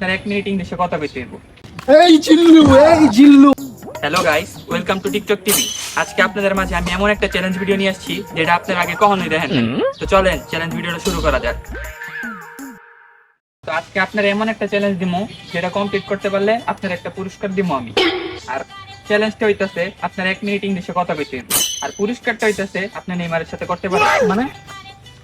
Sir এক minute ইংলিশে কথা কইতে হইব। এই জিল্লু এই Jillu. Hello guys welcome to TikTok TV আজকে আপনাদের মাঝে আমি এমন একটা চ্যালেঞ্জ ভিডিও নিয়ে আসছি যেটা আপনার আগে কখনোই দেখেন তো চলেন চ্যালেঞ্জ ভিডিওটা শুরু করা যাক। তো আজকে আপনার এমন একটা চ্যালেঞ্জ দিমু যেটা কমপ্লিট করতে পারলে আপনার একটা পুরস্কার দিমু আমি। আর চ্যালেঞ্জটা হইতাছে আপনার এক মিনিট ইংলিশে কথা কইতে হইব। আর পুরস্কারটা হইতাছে আপনি নেইমারের সাথে করতে পারবেন। মানে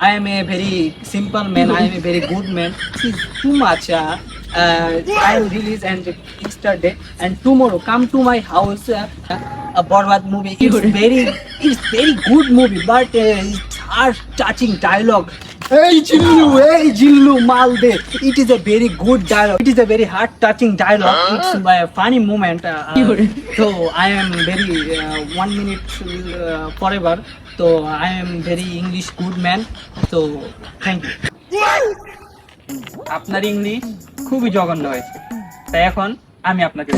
I am a very simple man. I am a very good man. This is too much. Uh, uh, I will release and yesterday and tomorrow come to my house. Uh, a Borbat movie. It's very, it's very good movie, but uh, it's heart touching dialogue. এই জিল্লু এই জিল্লু মাল দে it is a very good dialogue it is a very heart touching dialogue it's funny moment তো I am very one minute forever তো I am very English good man তো thank you আপনার English খুবই জঘন্য হয়েছে তাই এখন আমি আপনাকে